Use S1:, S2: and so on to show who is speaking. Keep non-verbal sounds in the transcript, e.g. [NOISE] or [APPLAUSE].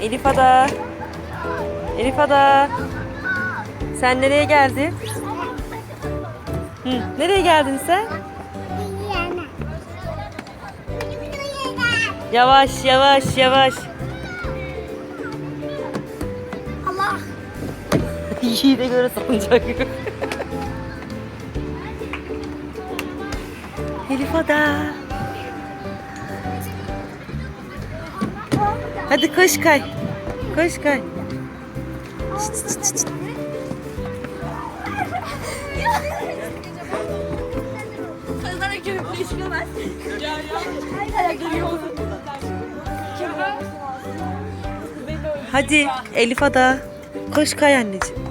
S1: Elif Ada. Elif Ada. Sen nereye geldin? Hı, nereye geldin sen? Yavaş yavaş yavaş.
S2: Allah. [LAUGHS]
S1: İyi de göre salıncak. [LAUGHS] Elif Ada. Hadi koş kay. Koş kay. Çıt çıt çıt.
S2: Kızlara köprü çıkamaz.
S1: Hadi Elif Ada. Koş kay anneciğim.